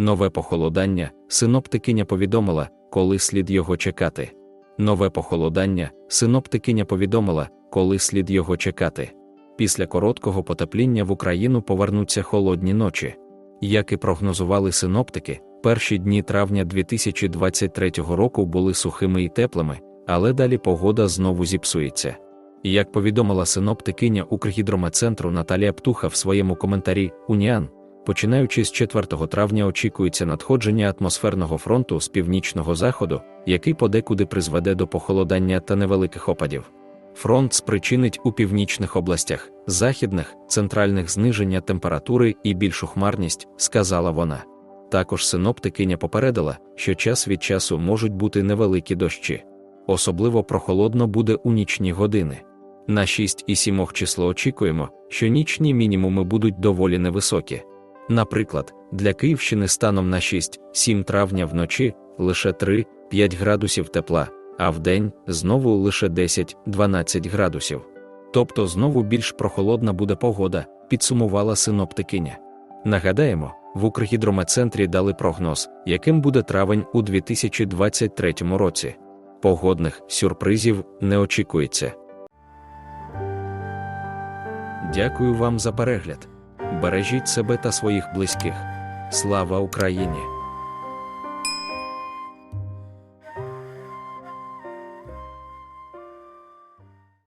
Нове похолодання, синоптикиня повідомила, коли слід його чекати. Нове похолодання, синоптикиня повідомила, коли слід його чекати. Після короткого потепління в Україну повернуться холодні ночі. Як і прогнозували синоптики, перші дні травня 2023 року були сухими і теплими, але далі погода знову зіпсується. Як повідомила синоптикиня Укргідрометцентру Наталія Птуха в своєму коментарі Уніан, починаючи з 4 травня очікується надходження атмосферного фронту з північного заходу, який подекуди призведе до похолодання та невеликих опадів. Фронт спричинить у північних областях, західних, центральних зниження температури і більшу хмарність, сказала вона. Також синоптикиня попередила, що час від часу можуть бути невеликі дощі. Особливо прохолодно буде у нічні години. На 6 і 7 число очікуємо, що нічні мінімуми будуть доволі невисокі. Наприклад, для Київщини станом на 6-7 травня вночі лише 3-5 градусів тепла, а вдень знову лише 10-12 градусів. Тобто знову більш прохолодна буде погода, підсумувала синоптикиня. Нагадаємо, в Укргідрометцентрі дали прогноз, яким буде травень у 2023 році. Погодних сюрпризів не очікується. Дякую вам за перегляд. Бережіть себе та своїх близьких. Слава Україні!